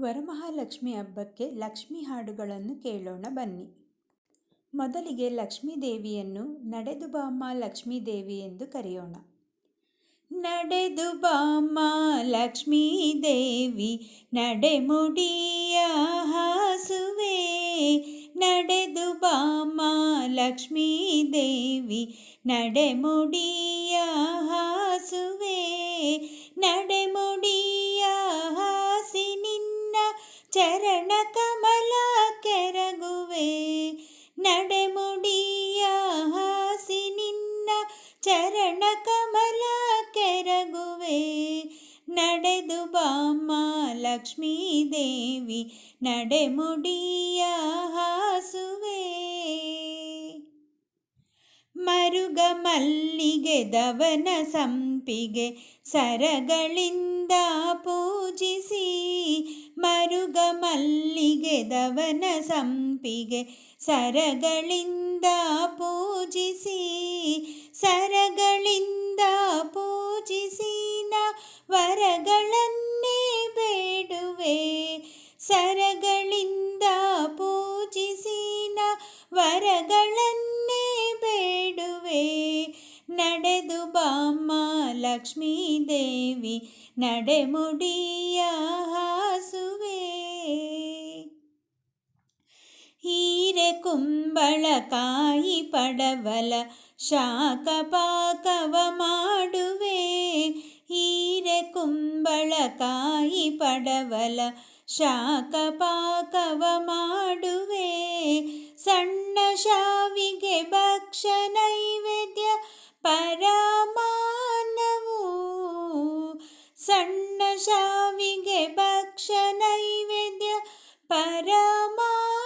ವರಮಹಾಲಕ್ಷ್ಮಿ ಹಬ್ಬಕ್ಕೆ ಲಕ್ಷ್ಮಿ ಹಾಡುಗಳನ್ನು ಕೇಳೋಣ ಬನ್ನಿ. ಮೊದಲಿಗೆ ಲಕ್ಷ್ಮೀ ದೇವಿಯನ್ನು ನಡೆದು ಬಾಮ್ಮ ಲಕ್ಷ್ಮೀ ದೇವಿ ಎಂದು ಕರೆಯೋಣ. ನಡೆದು ಬಾಮ್ಮ ಲಕ್ಷ್ಮೀ ದೇವಿ ನಡೆಮುಡಿಯ ಹಾಸುವೆ. ನಡೆದು ಬಾಮ್ಮ ಲಕ್ಷ್ಮೀ ದೇವಿ ನಡೆಮುಡಿಯ ಹಾಸುವೆ. ನಡೆಮುಡಿಯ ಚರಣ ಕಮಲ ಕೆರಗುವೆ, ನಡೆಮುಡಿಯ ಹಾಸಿ ನಿನ್ನ ಚರಣ ಕಮಲ ಕೆರಗುವೆ, ನಡೆದು ಬಾಮ್ಮ ಲಕ್ಷ್ಮೀ ದೇವಿ ನಡೆಮುಡಿಯ ಹಾಸುವೆ. ಮರುಗ ಮಲ್ಲಿಗೆ ದವನ ಸಂಪಿಗೆ ಸರಗಳಿಂದ ಪೂಜಿಸಿ ಮರುಗ ಮಲ್ಲಿಗೆ ದವನ ಸಂಪಿಗೆ ಸರಗಳಿಂದ ಪೂಜಿಸಿ ಸರಗಳಿಂದ ಪೂಜಿಸಿ ನ ವರಗಳನ್ನೇ ಬೇಡುವೆ, ಸರಗಳಿಂದ ಪೂಜಿಸಿ ನ ವರಗಳನ್ನೇ ಬೇಡುವೆ. ನಡೆದು ಬಾಮ್ಮ ಲಕ್ಷ್ಮೀ ದೇವಿ ನಡೆಮುಡಿಯ ಶಾಖ ಪಾಕವ ಮಾಡುವೆ ಹೀರೆ ಕುಂಬಳಕಾಯಿ ಪಡವಲ ಶಾಖ ಪಾಕವ ಮಾಡುವೆ ಸಣ್ಣ ಶಾವಿಗೆ ಭಕ್ಷ ನೈವೇದ್ಯ ಪರಮಾನವು ಸಣ್ಣ ಶಾವಿಗೆ ಭಕ್ಷ ನೈವೇದ್ಯ ಪರಮಾನವು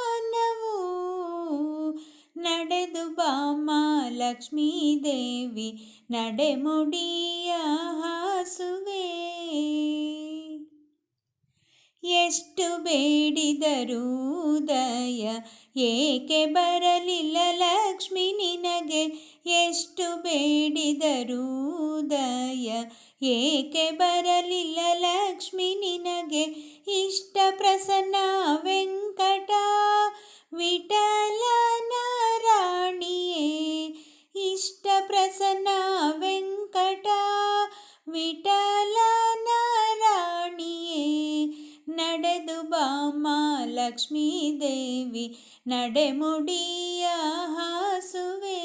ಲಕ್ಷ್ಮೀ ದೇವಿ ನಡೆಮುಡಿಯ ಹಾಸುವೆ. ಎಷ್ಟು ಬೇಡಿದರೂ ಉದಯ ಏಕೆ ಬರಲಿಲ್ಲ ಲಕ್ಷ್ಮಿ ನಿನಗೆ? ಎಷ್ಟು ಬೇಡಿದರೂ ಉದಯ ಏಕೆ ಬರಲಿಲ್ಲ ಲಕ್ಷ್ಮಿ ನಿನಗೆ? ಇಷ್ಟ ಪ್ರಸನ್ನ ವೆಂಕಟ ವಿಠಲನ ರಾಣಿಯೇ ಇಷ್ಟ ಪ್ರಸನ್ನ ವೆಂಕಟ ವಿಠಲನ ರಾಣಿಯೇ ನಡೆದು ಬಾಮ ಲಕ್ಷ್ಮೀ ದೇವಿ, ನಡೆಮುಡಿಯ ಹಾಸುವೆ,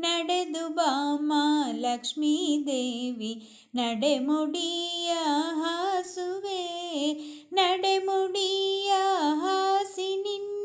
ನಡೆದು ಬಾಮ ಲಕ್ಷ್ಮೀ ದೇವಿ, ನಡೆಮುಡಿಯ ಹಾಸುವೆ, ನಡೆಮುಡಿಯ ಹಾಸಿ ನಿನ್ನ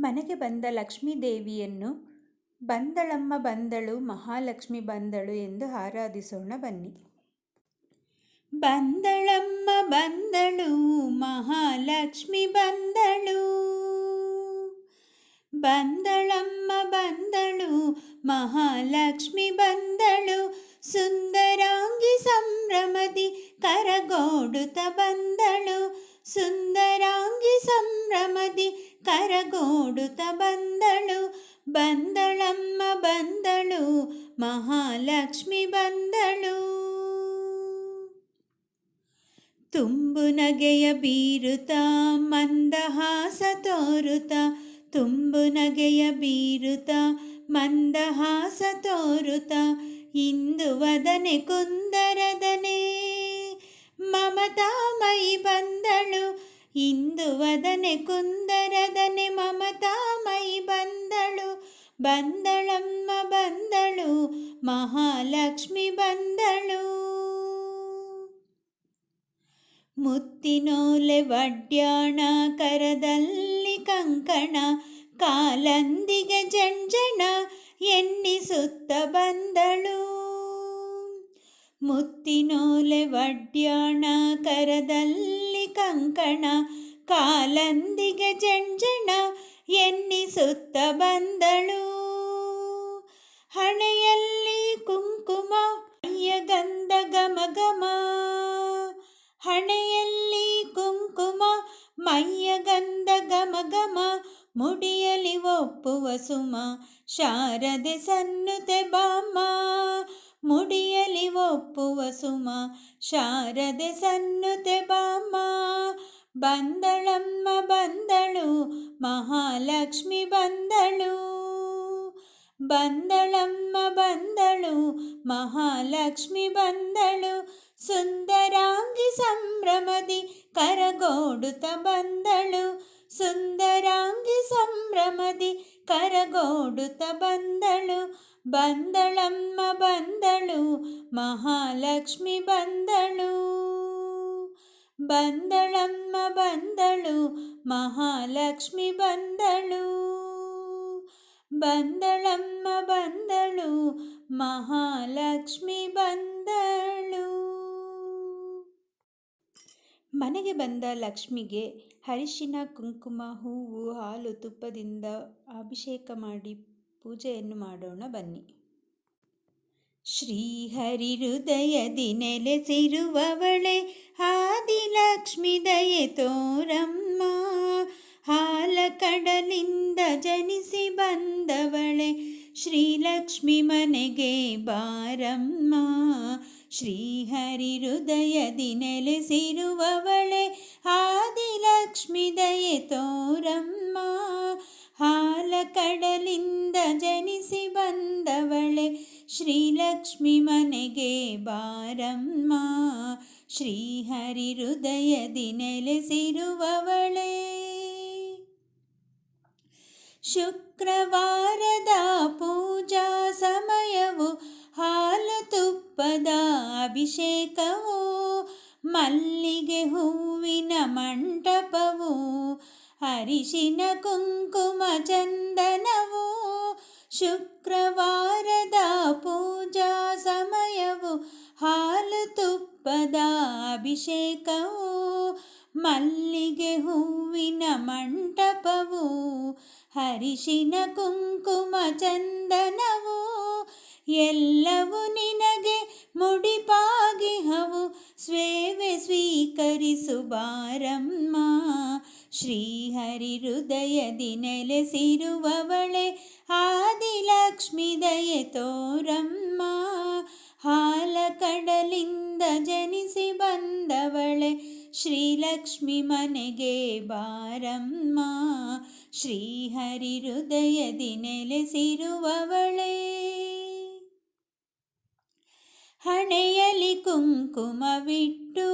ಮನೆಗೆ ಬಂದ ಲಕ್ಷ್ಮೀದೇವಿಯನ್ನು ಬಂದಳಮ್ಮ ಬಂದಳು, ಮಹಾಲಕ್ಷ್ಮಿ ಬಂದಳು ಎಂದು ಆರಾಧಿಸೋಣ ಬನ್ನಿ. ಬಂದಳಮ್ಮ ಬಂದಳು, ಮಹಾಲಕ್ಷ್ಮಿ ಬಂದಳು. ಬಂದಳಮ್ಮ ಬಂದಳು, ಮಹಾಲಕ್ಷ್ಮಿ ಬಂದಳು. ಸುಂದರಾಂಗಿ ಸಂಭ್ರಮದಿ ಕರಗೋಡುತ ಬಂದಳು. ಸುಂದರಾಂಗಿ ಮಹಾಲಕ್ಷ್ಮಿ ಬಂದಳು. ತುಂಬು ನಗೆಯ ಬೀರುತ್ತ ಮಂದಹಾಸ ತೋರುತ ತುಂಬು ನಗೆಯ ಬೀರುತ್ತ ಮಂದಹಾಸ ತೋರುತ ಇಂದು ವದನೆ ಕುಂದರದನೆ. ಮಮತಾಮಯಿ ಬಂದಳು, ಇಂದು ವದನೆ ಕುಂದರದನೆ. ಮಮತಾಮಯಿ ಬಂದಳು ಬಂದಳಮ್ಮ ಬಂದಳು, ಮಹಾಲಕ್ಷ್ಮಿ ಬಂದಳು. ಮುತ್ತಿನೋಲೆ ವಡ್ಯಾಣ ಕರದಲ್ಲಿ ಕಂಕಣ, ಕಾಲಂದಿಗೆ ಜಂಜಣ ಎನ್ನಿಸುತ್ತ ಬಂದಳು. ಮುತ್ತಿನೋಲೆ ವಡ್ಯಾಣ ಕರದಲ್ಲಿ ಕಂಕಣ, ಕಾಲಂದಿಗೆ ಜಂಜಣ ಎನ್ನಿಸುತ್ತ ಬಂದಳು. ಹಣೆಯಲ್ಲಿ ಕುಂಕುಮ ಗಂಧ ಗಮ ಗಮ ಹಣೆಯಲ್ಲಿ ಕುಂಕುಮ, ಮೈಯ ಗಂಧ ಗಮ ಗಮ ಮುಡಿಯಲಿ ಒಪ್ಪುವ ಸುಮ, ಶಾರದೆ ಸನ್ನುತೆ ಬಾಮ. ಮುಡಿಯಲಿ ಒಪ್ಪುವ ಸುಮ, ಶಾರದೆ ಸನ್ನುತೆ ಬಾಮ. ಬಂದಳಮ್ಮ ಬಂದಳು, ಮಹಾಲಕ್ಷ್ಮಿ ಬಂದಳು. ಬಂದಳಮ್ಮ ಬಂದಳು, ಮಹಾಲಕ್ಷ್ಮಿ ಬಂದಳು. ಸುಂದರಾಂಗಿ ಸಂಭ್ರಮದಿ ಕರಗೋಡುತ್ತ ಬಂದಳು. ಸುಂದರಾಂಗಿ ಸಂಭ್ರಮದಿ ಕರಗೋಡುತ್ತ ಬಂದಳು. ಬಂದಳಮ್ಮ ಬಂದಳು, ಮಹಾಲಕ್ಷ್ಮಿ ಬಂದಳು. ಬಂದಳಮ್ಮ ಬಂದಳು, ಮಹಾಲಕ್ಷ್ಮಿ ಬಂದಳು. ಬಂದಳಮ್ಮ ಬಂದಳು, ಮಹಾಲಕ್ಷ್ಮಿ ಬಂದಳು. ಮನೆಗೆ ಬಂದ ಲಕ್ಷ್ಮಿಗೆ ಹರಿಶಿನ ಕುಂಕುಮ, ಹೂವು, ಹಾಲು ತುಪ್ಪದಿಂದ ಅಭಿಷೇಕ ಮಾಡಿ ಪೂಜೆಯನ್ನು ಮಾಡೋಣ ಬನ್ನಿ. ಶ್ರೀಹರಿ ಹೃದಯದಿ ನೆಲೆಸಿರುವವಳೆ, ಆದಿಲಕ್ಷ್ಮಿ ದಯೆ ತೋರಮ್ಮ. ಹಾಲ ಕಡಲಿಂದ ಜನಿಸಿ ಬಂದವಳೆ, ಶ್ರೀಲಕ್ಷ್ಮಿ ಮನೆಗೆ ಬಾರಮ್ಮ. ಶ್ರೀಹರಿ ಹೃದಯದಿ ನೆಲೆಸಿರುವವಳೆ, ಆದಿಲಕ್ಷ್ಮಿ ದಯೆ ತೋರಮ್ಮ. ಹಾಲ ಕಡಲಿಂದ ಜನಿಸಿ ಬಂದವಳೆ ಶ್ರೀಲಕ್ಷ್ಮಿ ಮನೆಗೆ ಬಾರಮ್ಮ. ಶ್ರೀಹರಿ ಹೃದಯದಿ ನೆಲೆಸಿರುವವಳೇ ಶುಕ್ರವಾರದ ಪೂಜಾ ಸಮಯವು ಹಾಲು ತುಪ್ಪದ ಅಭಿಷೇಕವು ಮಲ್ಲಿಗೆ ಹೂವಿನ ಮಂಟಪವು ಅರಿಶಿನ ಕುಂಕುಮ ಚಂದನವು ಶುಕ್ರವಾರದ ಪೂಜಾ ಸಮಯವು ಹಾಲು ತುಪ್ಪದ ಅಭಿಷೇಕವು, ಮಲ್ಲಿಗೆ ಹೂವಿನ ಮಂಟಪವು ಹರಿಶಿನ ಕುಂಕುಮ ಚಂದನವು, ಎಲ್ಲವೂ ನಿನಗೆ ಮುಡಿಪಾಗಿಹವು. ಸ್ವೇವೆ ಸ್ವೀಕರಿಸು ಬಾರಮ್ಮ. ಶ್ರೀಹರಿ ಹೃದಯದಿ ನೆಲೆಸಿರುವವಳೆ ಆದಿಲಕ್ಷ್ಮಿ ದಯೆ ತೋರಮ್ಮ ಹಾಲ ಕಡಲಿಂದ ಜನಿಸಿ ಬಂದವಳೆ ಶ್ರೀಲಕ್ಷ್ಮಿ ಮನೆಗೆ ಬಾರಮ್ಮ ಶ್ರೀಹರಿ ಹೃದಯದಿ ನೆಲೆಸಿರುವವಳೆ ಹಣೆಯಲಿ ಕುಂಕುಮವಿಟ್ಟು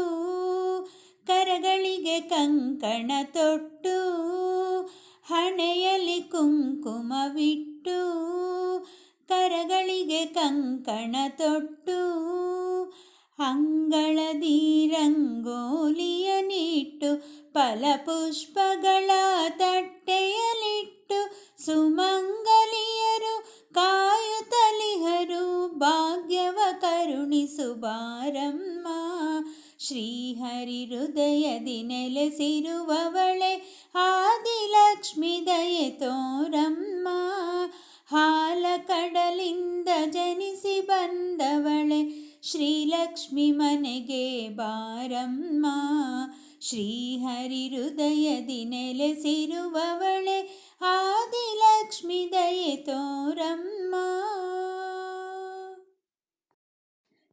ಕರಗಳಿಗೆ ಕಂಕಣ ತೊಟ್ಟು ಹಣೆಯಲಿ ಕುಂಕುಮವಿಟ್ಟು, ಕರಗಳಿಗೆ ಕಂಕಣ ತೊಟ್ಟು, ಅಂಗಳದಿ ರಂಗೋಲಿಯ ನಿಟ್ಟು, ಫಲಪುಷ್ಪಗಳ ತಟ್ಟೆಯಲಿಟ್ಟು ಸುಮಂಗಲಿಯರು ಕಾಯುತ್ತಲಿಹರು, ಭಾಗ್ಯವ ಕರುಣಿಸು ಬಾರಮ್ಮ ಶ್ರೀಹರಿ ಹೃದಯದಿ ನೆಲೆಸಿರುವವಳೆ. ಆದಿಲಕ್ಷ್ಮಿ ದಯೆ ತೋರಮ್ಮ ಹಾಲ ಕಡಲಿಂದ ಜನಿಸಿ ಬಂದವಳೆ. ಶ್ರೀಲಕ್ಷ್ಮಿ ಮನೆಗೆ ಬಾರಮ್ಮ ಶ್ರೀಹರಿ ಹೃದಯದಿ ನೆಲೆಸಿರುವವಳೆ. ಆದಿಲಕ್ಷ್ಮಿ ದಯೆ ತೋರಮ್ಮ.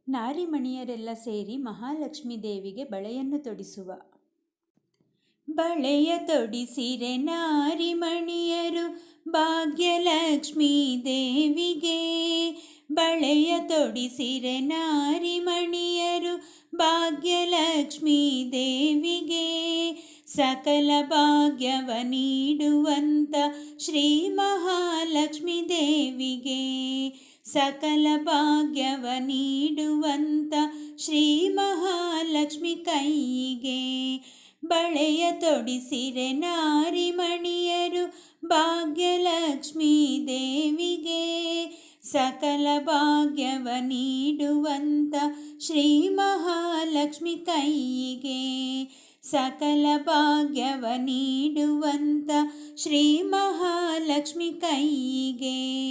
ನಾರಿಮಣಿಯರೆಲ್ಲ ಸೇರಿ ಮಹಾಲಕ್ಷ್ಮೀ ದೇವಿಗೆ ಬಳೆಯನ್ನು ತೊಡಿಸುವ. ಬಳೆಯ ತೊಡಿಸಿರೆ ನಾರಿಮಣಿಯರು ಭಾಗ್ಯಲಕ್ಷ್ಮೀ ದೇವಿಗೆ. ಬಳೆಯ ತೊಡಿಸಿರೆ ನಾರಿಮಣಿಯರು ಭಾಗ್ಯಲಕ್ಷ್ಮೀ ದೇವಿಗೆ. ಸಕಲ ಭಾಗ್ಯವ ನೀಡುವಂತ ಶ್ರೀ ಮಹಾಲಕ್ಷ್ಮೀ ದೇವಿಗೆ. ಸಕಲ ಭಾಗ್ಯವ ನೀಡುವಂತ ಶ್ರೀ ಮಹಾಲಕ್ಷ್ಮಿ ಕೈಗೆ. ಬಳೆಯ ತೊಡಿಸಿರೆ ನಾರಿಮಣಿಯರು ಭಾಗ್ಯಲಕ್ಷ್ಮೀ ದೇವಿಗೆ. ಸಕಲ ಭಾಗ್ಯವ ನೀಡುವಂತ ಶ್ರೀ ಮಹಾಲಕ್ಷ್ಮಿ ಕೈಗೆ. ಸಕಲ ಭಾಗ್ಯವ ನೀಡುವಂತ ಶ್ರೀ ಮಹಾ ಮಹಾಲಕ್ಷ್ಮಿ ಕೈಗೆ.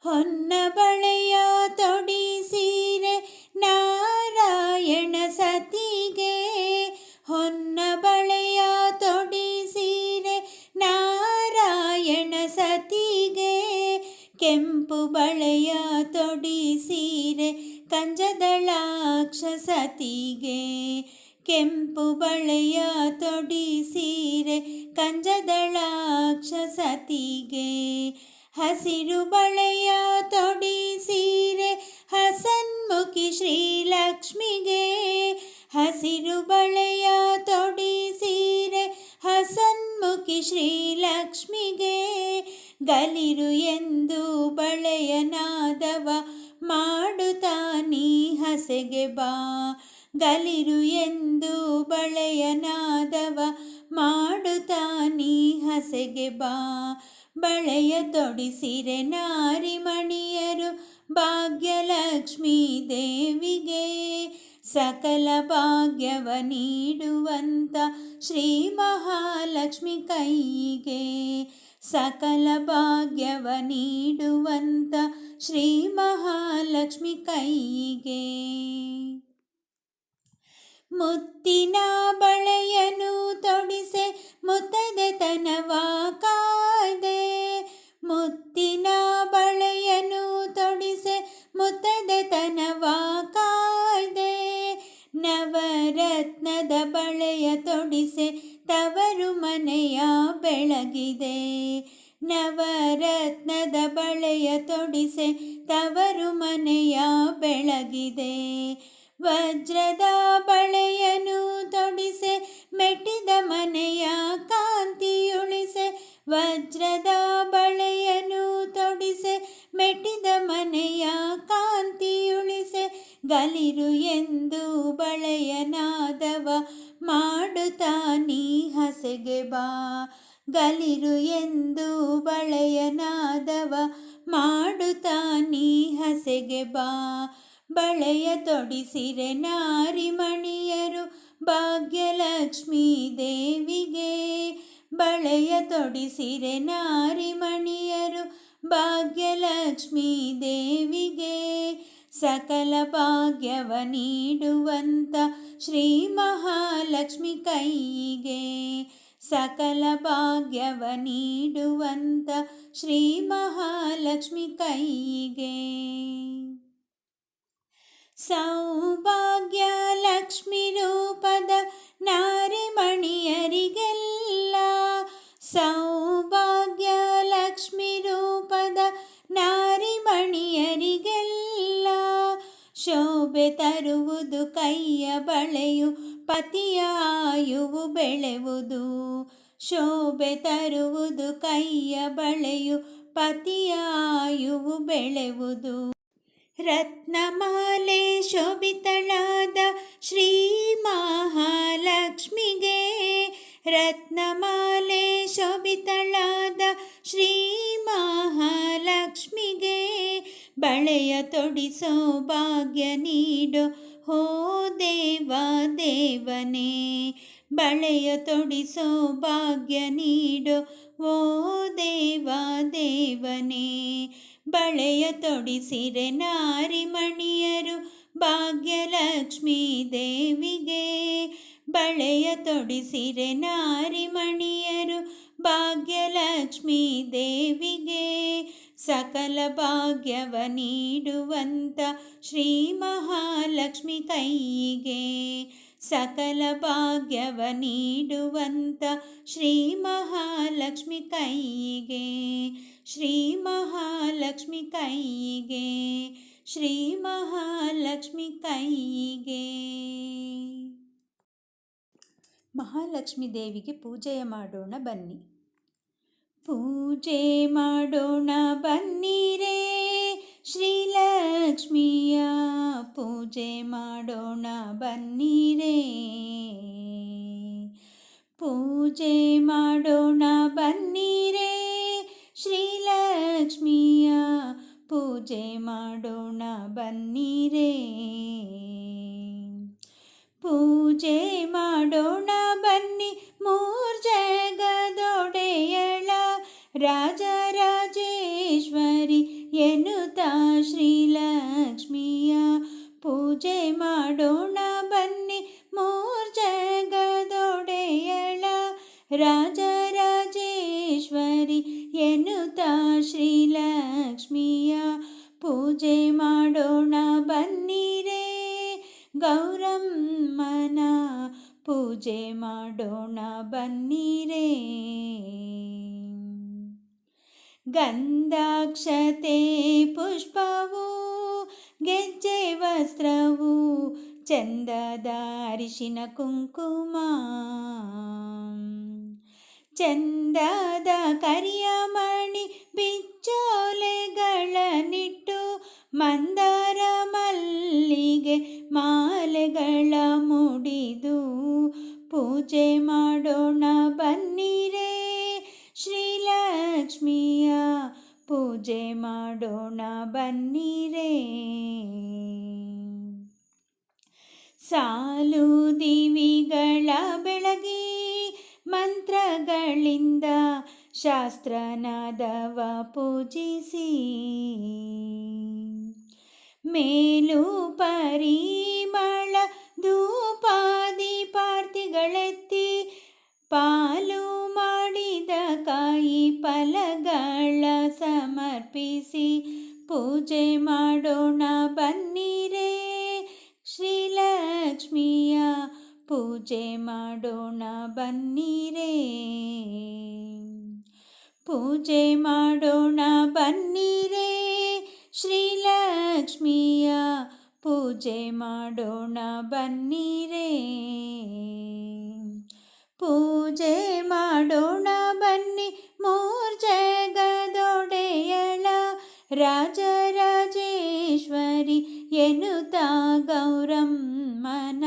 ಹೊನ್ನ ಬಳೆಯ ತೊಡಿ ಸೀರೆ ನಾರಾಯಣ ಸತಿಗೆ. ಹೊನ್ನ ಬಳೆಯ ತೊಡಿ ಸೀರೆ ನಾರಾಯಣ ಸತಿಗೆ. ಕೆಂಪು ಬಳೆಯ ತೊಡಿ ಸೀರೆ ಕಂಜದಳಾಕ್ಷ ಸತಿಗೆ. ಕೆಂಪು ಬಳೆಯ ತೊಡಿಸಿರೆ ಕಂಜದಳಾಕ್ಷ ಸತಿಗೆ. ಹಸಿರು ಬಳೆಯ ತೊಡಿ ಸೀರೆ ಹಸನ್ಮುಖಿ ಶ್ರೀಲಕ್ಷ್ಮಿಗೆ. ಹಸಿರು ಬಳೆಯ ತೊಡಿ ಸೀರೆ ಹಸನ್ಮುಖಿ ಶ್ರೀಲಕ್ಷ್ಮಿಗೆ. ಗಲಿರು ಎಂದು ಬಳೆಯನಾದವ ಮಾಡುತ್ತಾ ನೀ ಹಸೆಗೆ ಬಾ. ಗಲಿರು ಎಂದು ಬಳೆಯನಾದವ ಮಾಡುತ್ತಾ ನೀ ಹಸೆಗೆ ಬಾ. ಬಳೆಯ ತೊಡಿಸಿರೆ ನಾರಿಮಣಿಯರು ಭಾಗ್ಯಲಕ್ಷ್ಮೀ ದೇವಿಗೆ ಸಕಲ ಭಾಗ್ಯವ ನೀಡುವಂತ ಶ್ರೀ ಮಹಾಲಕ್ಷ್ಮಿ ಕೈಗೆ ಸಕಲ ಭಾಗ್ಯವ ನೀಡುವಂತ ಶ್ರೀ ಮಹಾಲಕ್ಷ್ಮಿ ಕೈಗೆ. ಮುತ್ತಿನ ಬಳೆಯನು ತೊಡಿಸೆ ಮುತ್ತದೆತನವ ಕಾದೆ ಮುತ್ತಿನ ಬಳೆಯನು ತೊಡಿಸೆ ಮುತ್ತದೆತನವ ಕಾದೆ ನವರತ್ನದ ಬಳೆಯ ತೊಡಿಸೆ, ತವರು ಮನೆಯ ಬೆಳಗಿದೆ. ನವರತ್ನದ ಬಳೆಯ ತೊಡಿಸೆ, ತವರು ಮನೆಯ ಬೆಳಗಿದೆ. ವಜ್ರದ ಮನೆಯ ಕಾಂತಿಯುಳಿಸೆ ಗಲಿರು ಎಂದು ಬಳೆಯನಾದವ, ಮಾಡುತ್ತಾ ನೀ ಹಸೆಗೆ ಬಾ. ಗಲಿರು ಎಂದು ಬಳೆಯನಾದವ, ಮಾಡುತ್ತಾ ನೀ ಹಸೆಗೆ ಬಾ. ಬಳೆಯ ತೊಡಿಸಿರೆ ನಾರಿಮಣಿಯರು, ಭಾಗ್ಯಲಕ್ಷ್ಮೀ ದೇವಿಗೆ. ಬಳೆಯ ತೊಡಿಸಿರೆ ನಾರಿಮಣಿಯರು ಭಾಗ್ಯಲಕ್ಷ್ಮೀ ದೇವಿಗೆ ಸಕಲ ಭಾಗ್ಯವ ನೀಡುವಂತ ಶ್ರೀ ಮಹಾಲಕ್ಷ್ಮಿ ಕೈಗೆ ಸಕಲ ಭಾಗ್ಯವ ನೀಡುವಂತ ಶ್ರೀ ಮಹಾಲಕ್ಷ್ಮಿ ಕೈಗೆ ಸೌಭಾಗ್ಯ ಲಕ್ಷ್ಮಿ ರೂಪದ ನಾರಿಮಣಿಯರಿಗೆಲ್ಲ ಸೌಭಾಗ್ಯ ಲಕ್ಷ್ಮಿ ರೂಪದ ನಾರಿಮಣಿಯರಿಗೆಲ್ಲ ಶೋಭೆ ತರುವುದು, ಕೈಯ ಬಳೆಯು ಪತಿಯಾಯುವು ಬೆಳೆವುದು. ಶೋಭೆ ತರುವುದು, ಕೈಯ ಬಳೆಯು ಪತಿಯಾಯುವು ಬೆಳೆವುದು. ರತ್ನಮಾಲೆ ಶೋಭಿತಳಾದ ಶ್ರೀ ಮಹಾಲಕ್ಷ್ಮಿಗೆ ರತ್ನಮಾಲೆ ಶೋಭಿತಳಾದ ಶ್ರೀ ಮಹಾಲಕ್ಷ್ಮಿಗೆ ಬಳೆಯ ತೊಡಿಸೋ ಭಾಗ್ಯ ನೀಡೋ. ಹೋ ದೇವ ದೇವನೇ, ಬಳೆಯ ತೊಡಿಸೋ ಭಾಗ್ಯ ನೀಡೋ. ಓ ದೇವ ದೇವನೇ, ಬಳೆಯ ತೊಡಿಸಿರೆ ನಾರಿಮಣಿಯರು ಭಾಗ್ಯಲಕ್ಷ್ಮೀ ದೇವಿಗೆ. ಬಳೆಯ ತೊಡಿಸಿರೆ ನಾರಿಮಣಿಯರು ಭಾಗ್ಯಲಕ್ಷ್ಮೀ ದೇವಿಗೆ ಸಕಲ ಭಾಗ್ಯವ ನೀಡುವಂತ ಶ್ರೀ ಮಹಾಲಕ್ಷ್ಮಿ ಕೈಗೆ ಸಕಲ ಭಾಗ್ಯವ ನೀಡುವಂತ ಶ್ರೀ ಮಹಾಲಕ್ಷ್ಮಿ ಕೈಗೆ ಶ್ರೀ ಮಹಾಲಕ್ಷ್ಮಿ ಕೈಗೆ ಶ್ರೀ ಮಹಾಲಕ್ಷ್ಮಿ ಕೈಗೆ ಮಹಾಲಕ್ಷ್ಮಿ ದೇವಿಗೆ ಪೂಜೆಯ ಮಾಡೋಣ ಬನ್ನಿ. ಪೂಜೆ ಮಾಡೋಣ ಬನ್ನಿರೇ, ಶ್ರೀಲಕ್ಷ್ಮಿಯ ಪೂಜೆ ಮಾಡೋಣ ಬನ್ನಿರೇ. ಪೂಜೆ ಮಾಡೋಣ ಬನ್ನಿರೇ, ಶ್ರೀಲಕ್ಷ್ಮಿಯ ಪೂಜೆ ಮಾಡೋಣ ಬನ್ನಿರೇ. ಪೂಜೆ ಮಾಡೋಣ ಪೂಜೆ ಮಾಡೋಣ ಬನ್ನಿರೇ. ಗಂಧಾಕ್ಷತೆ ಪುಷ್ಪವು, ಗೆಜ್ಜೆ ವಸ್ತ್ರವು ಚಂದದ ಅರಿಶಿನ ಕುಂಕುಮ. ಚಂದದ ಕರಿಯ ಮಣಿ ಬಿಚ್ಚೋಲೆಗಳನ್ನಿಟ್ಟು ಮಂದಾರ ಮಲ್ಲಿಗೆ ಮಾಲೆಗಳ ಮುಡಿದು ಪೂಜೆ ಮಾಡೋಣ ಬನ್ನಿರೇ. ಶ್ರೀಲಕ್ಷ್ಮಿಯ ಪೂಜೆ ಮಾಡೋಣ ಬನ್ನಿರೆ. ಸಾಲು ದಿವಿಗಳ ಬೆಳಗಿ ಮಂತ್ರಗಳಿಂದ ಶಾಸ್ತ್ರನಾದವ ಪೂಜಿಸಿ. ಮೇಲು ಪರಿಮಳ ಧೂಪಾದಿ ಪಾರ್ತಿಗಳೆತ್ತಿ ಪಾಲು ಮಾಡಿದ ಕಾಯಿ ಫಲಗಳ ಸಮರ್ಪಿಸಿ ಪೂಜೆ ಮಾಡೋಣ ಬನ್ನಿರೇ. ಶ್ರೀಲಕ್ಷ್ಮಿಯ ಪೂಜೆ ಮಾಡೋಣ ಬನ್ನಿರೇ. ಪೂಜೆ ಮಾಡೋಣ ಬನ್ನಿರೇ. ಶ್ರೀಲಕ್ಷ್ಮಿಯ ಪೂಜೆ ಮಾಡೋಣ ಬನ್ನಿರೇ. ಪೂಜೆ ಮಾಡೋಣ ಬನ್ನಿ ಮೂರ್ಜಗದೊಡೆಯಳ. ರಾಜರಾಜೇಶ್ವರಿ ಎನ್ನುತ್ತ ಗೌರಮ್ಮನ.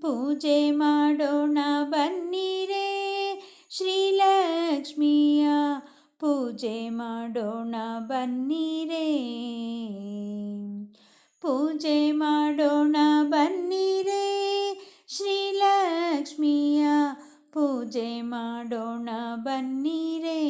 ಪೂಜೆ ಮಾಡೋಣ ಬನ್ನಿರೇ. ಶ್ರೀಲಕ್ಷ್ಮಿಯ ಪೂಜೆ ಮಾಡೋಣ ಬನ್ನಿರೇ. ಪೂಜೆ ಮಾಡೋಣ ಬನ್ನಿರೇ. ಶ್ರೀಲಕ್ಷ್ಮಿಯ ಪೂಜೆ ಮಾಡೋಣ ಬನ್ನಿರೇ.